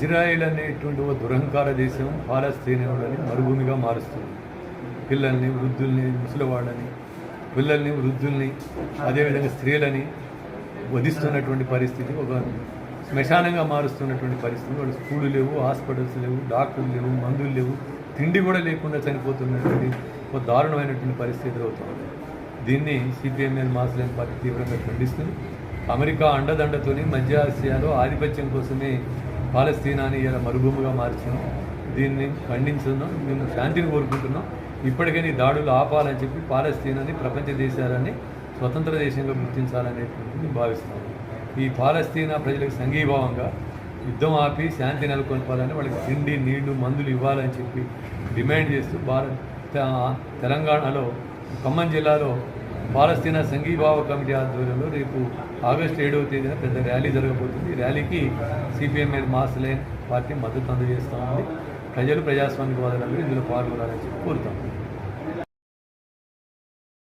Israel అనేటువంటి ఒక దురహంకార దేశం పాలస్తీనియులని మరుభూమిగా మారుస్తుంది. పిల్లల్ని వృద్ధుల్ని ముసలివాళ్ళని పిల్లల్ని వృద్ధుల్ని అదేవిధంగా స్త్రీలని వధిస్తున్నటువంటి పరిస్థితి ఒక శ్మశానంగా మారుస్తున్నటువంటి పరిస్థితి. వాళ్ళు స్కూళ్ళు లేవు హాస్పిటల్స్ లేవు డాక్టర్లు లేవు మందులు లేవు తిండి కూడా లేకుండా చనిపోతున్నటువంటి ఒక దారుణమైనటువంటి పరిస్థితి అవుతుంది దీన్ని సిపిఎంఎల్ మాస్లైన్ పార్టీ తీవ్రంగా ఖండిస్తుంది. అమెరికా అండదండతోని మధ్య ఆసియాలో ఆధిపత్యం కోసమే పాలస్తీనాని ఇలా మరుభూమిగా మార్చినాం. దీన్ని ఖండించున్నాం మేము శాంతిని కోరుకుంటున్నాం. ఇప్పటికైనా ఈ దాడులు ఆపాలని చెప్పి పాలస్తీనాని ప్రపంచ దేశాలని స్వతంత్ర దేశంగా గుర్తించాలనేటువంటిది భావిస్తున్నాం ఈ పాలస్తీనా ప్రజలకు సంఘీభావంగా యుద్ధం ఆపి శాంతి నెలకొల్పాలని వాళ్ళకి తిండి నీళ్ళు మందులు ఇవ్వాలని చెప్పి డిమాండ్ చేస్తూ భారత్ తెలంగాణలో ఖమ్మం జిల్లాలో పాలస్తీనా సంఘీభావ కమిటీ ఆధ్వర్యంలో రేపు ఆగస్టు ఏడవ తేదీన పెద్ద ర్యాలీ జరగబోతుంది. ర్యాలీకి సిపిఎంఎల్ మాస్ లైన్ పార్టీ మద్దతు అందజేస్తూ ఉంది. ప్రజలు ప్రజాస్వామికవాదులందరూ ఇందులో పాల్గొనాలని చెప్పి కోరుతాం